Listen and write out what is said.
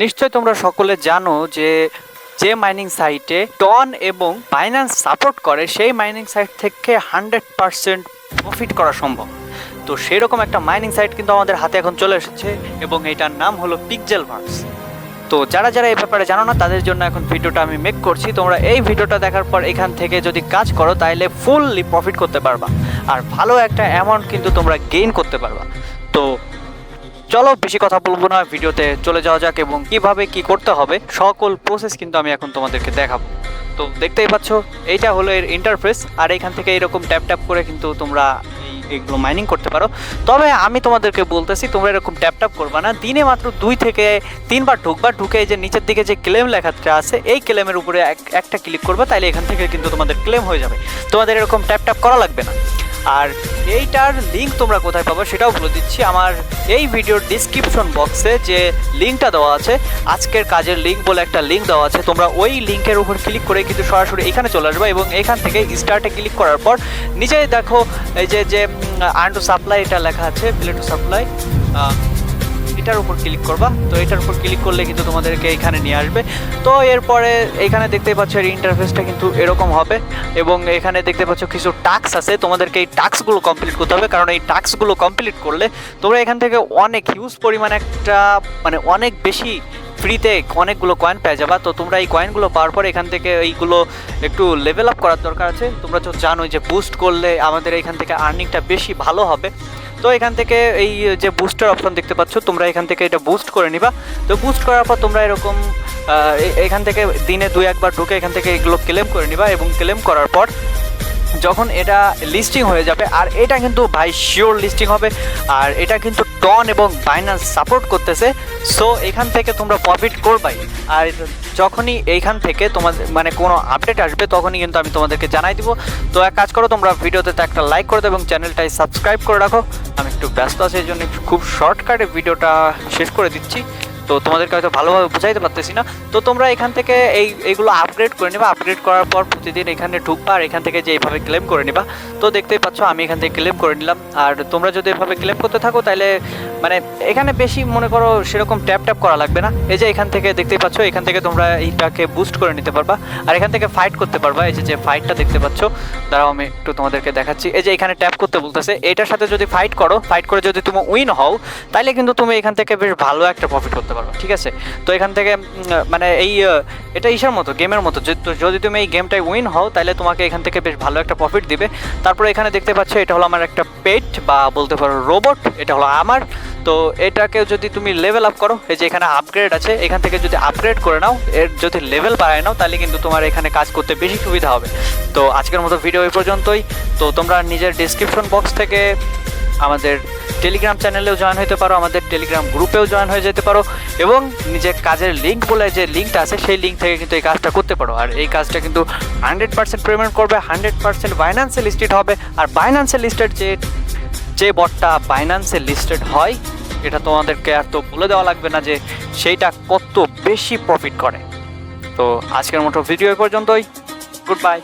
নিশ্চয় তোমরা সকলে জানো যে যে মাইনিং সাইটে টন এবং বাইন্যান্স সাপোর্ট করে, সেই মাইনিং সাইট থেকে হান্ড্রেড পারসেন্ট প্রফিট করা সম্ভব। তো সেরকম একটা মাইনিং সাইট কিন্তু আমাদের হাতে এখন চলে এসেছে এবং এটার নাম হলো পিকজেল ভার্স তো যারা যারা এই ব্যাপারে জানো না, তাদের জন্য এখন ভিডিওটা আমি মেক করছি। তোমরা এই ভিডিওটা দেখার পর এখান থেকে যদি কাজ করো তাহলে ফুললি প্রফিট করতে পারবা। আর ভালো একটা অ্যামাউন্ট কিন্তু তোমরা গেইন করতে পারবা। তো চলো বেশি কথা বলব না, ভিডিওতে চলে যাওয়া যাক এবং কীভাবে কি করতে হবে। সকল প্রসেস কিন্তু আমি এখন তোমাদেরকে দেখাবো। তো দেখতেই পাচ্ছ, এইটা হলো এর ইন্টারফেস আর এখান থেকে এরকম ট্যাপ ট্যাপ করে কিন্তু তোমরা এগুলো মাইনিং করতে পারো। তবে আমি তোমাদেরকে বলতেছি, তোমরা এরকম ট্যাপ ট্যাপ করবা না। দিনে মাত্র দুই থেকে তিনবার ঢুকবা, ঢুকে যে নিচের দিকে যে ক্লেম লেখাটা আছে, এই ক্লেমের উপরে এক- একটা ক্লিক করবা তাহলে এখান থেকে কিন্তু তোমাদের ক্লেম হয়ে যাবে। তোমাদের এরকম ট্যাপ ট্যাপ করা লাগবে না। আর এইটার লিঙ্ক তোমরা কোথায় পাবো সেটাও বলে দিচ্ছি। আমার এই ভিডিওর ডিসক্রিপশন বক্সে যে লিঙ্কটা দেওয়া আছে, আজকের কাজের লিঙ্ক বলে একটা লিঙ্ক দেওয়া আছে। তোমরা ওই লিঙ্কের উপর ক্লিক করে কিন্তু সরাসরি এখানে চলে আসবে এবং এখান থেকে স্টার্টে ক্লিক করার পর নিজেই দেখো, এই যে যে আর্ন টু সাপ্লাই এটা লেখা আছে প্লে টু সাপ্লাই এটার উপর ক্লিক করবা। তো এটার উপর ক্লিক করলে কিন্তু তোমাদেরকে এখানে নিয়ে আসবে। তো এরপরে এখানে দেখতে পাচ্ছ এর ইন্টারফেসটা কিন্তু এরকম হবে এবং এখানে দেখতে পাচ্ছ কিছু টাস্ক আছে। তোমাদেরকে এই টাস্কগুলো কমপ্লিট করতে হবে। কারণ এই টাস্কগুলো কমপ্লিট করলে তোমরা এখান থেকে অনেক হিউজ পরিমাণ একটা মানে অনেক বেশি ফ্রিতে অনেকগুলো কয়েন পেয়ে যাবা। তো তোমরা এই কয়েনগুলো পাওয়ার পর এখান থেকে এইগুলো একটু লেভেল আপ করার দরকার আছে। তোমরা তো জানোই যে বুস্ট করলে আমাদের এখান থেকে আর্নিংটা বেশি ভালো হবে। তো এখান থেকে এই যে বুস্টার অপশন দেখতে পাচ্ছ, তোমরা এখান থেকে এটা বুস্ট করে নিবা। তো বুস্ট করার পর তোমরা এরকম এখান থেকে দিনে দুই একবার ঢুকে এখান থেকে এগুলো ক্লেম করে নিবা এবং ক্লেম করার পর যখন এটা লিস্টিং হয়ে যাবে, আর এটা কিন্তু ভাই শিওর লিস্টিং হবে, আর এটা কিন্তু টন এবং বাইন্যান্স সাপোর্ট করতেছে। সো এখান থেকে তোমরা প্রফিট করবাই। আর যখনই এইখান থেকে তোমাদের মানে কোনো আপডেট আসবে, তখনই কিন্তু আমি তোমাদেরকে জানাই দিব। তো এক কাজ করো, তোমরা ভিডিওতে একটা লাইক করে দাও এবং চ্যানেলটাই সাবস্ক্রাইব করে রাখো। আমি একটু ব্যস্ত আছি, এই জন্য খুব শর্টকাটে ভিডিওটা শেষ করে দিচ্ছি। তো তোমাদেরকে হয়তো ভালোভাবে বুঝাইতে পারতেছি না। তো তোমরা এখান থেকে এই, এইগুলো আপগ্রেড করে নিবা। আপগ্রেড করার পর প্রতিদিন এখানে ঢুকবা আর এখান থেকে যে এইভাবে ক্লেম করে নিবা। তো দেখতেই পাচ্ছ আমি এখান থেকে ক্লেম করে নিলাম। আর তোমরা যদি এভাবে ক্লেম করতে থাকো তাহলে মানে এখানে বেশি মনে করো সেরকম ট্যাপ ট্যাপ করা লাগবে না। এই যে এখান থেকে দেখতেই পাচ্ছ, এখান থেকে তোমরা এইটাকে বুস্ট করে নিতে পারবা। আর এখান থেকে ফাইট করতে পারবা। এই যে যে ফাইটটা দেখতে পাচ্ছ, দাঁড়াও আমি একটু তোমাদেরকে দেখাচ্ছি। এই যে এখানে ট্যাপ করতে বলতেছে। এটার সাথে যদি ফাইট করো ফাইট করে যদি তুমি উইন হও, তাহলে কিন্তু তুমি এখান থেকে বেশ ভালো একটা প্রফিট করতে পারবে, ঠিক আছে? তো এখান থেকে মানে এই এটা ইসার মতো, গেমের মতো। যদি তুমি এই গেমটায় উইন হও তাহলে তোমাকে এখান থেকে বেশ ভালো একটা প্রফিট দিবে। তারপরে এখানে দেখতে পাচ্ছ, এটা হলো আমার একটা পেট বা বলতে পারো রোবট এটা হলো আমার। তো এটাকে যদি তুমি লেভেল আপ করো, এই যে এখানে আপগ্রেড আছে, এখান থেকে যদি আপগ্রেড করে নাও, এর যদি লেভেল বাড়ায় নাও তাহলে কিন্তু তোমার এখানে কাজ করতে বেশি সুবিধা হবে। তো আজকের মতো ভিডিও এই পর্যন্তই। তো তোমরা নিজের ডিসক্রিপশন বক্স থেকে আমাদের টেলিগ্রাম চ্যানেলেও জয়েন হতে পারো, আমাদের টেলিগ্রাম গ্রুপেও জয়েন হয়ে যেতে পারো এবং নিজের কাজের লিঙ্ক বলে যে লিঙ্কটা আছে, সেই লিঙ্ক থেকে কিন্তু এই কাজটা করতে পারো। আর এই কাজটা কিন্তু হান্ড্রেড পার্সেন্ট পেমেন্ট করবে হান্ড্রেড পার্সেন্ট বাইন্যান্সে লিস্টেড হবে। আর বাইন্যান্সে লিস্টেড যে যে বটটা বাইন্যান্সে লিস্টেড হয়, এটা তোমাদেরকে আর তো বলে দেওয়া লাগবে না যে সেইটা কত বেশি প্রফিট করে। তো আজকের মতো ভিডিও পর্যন্তই। Good bye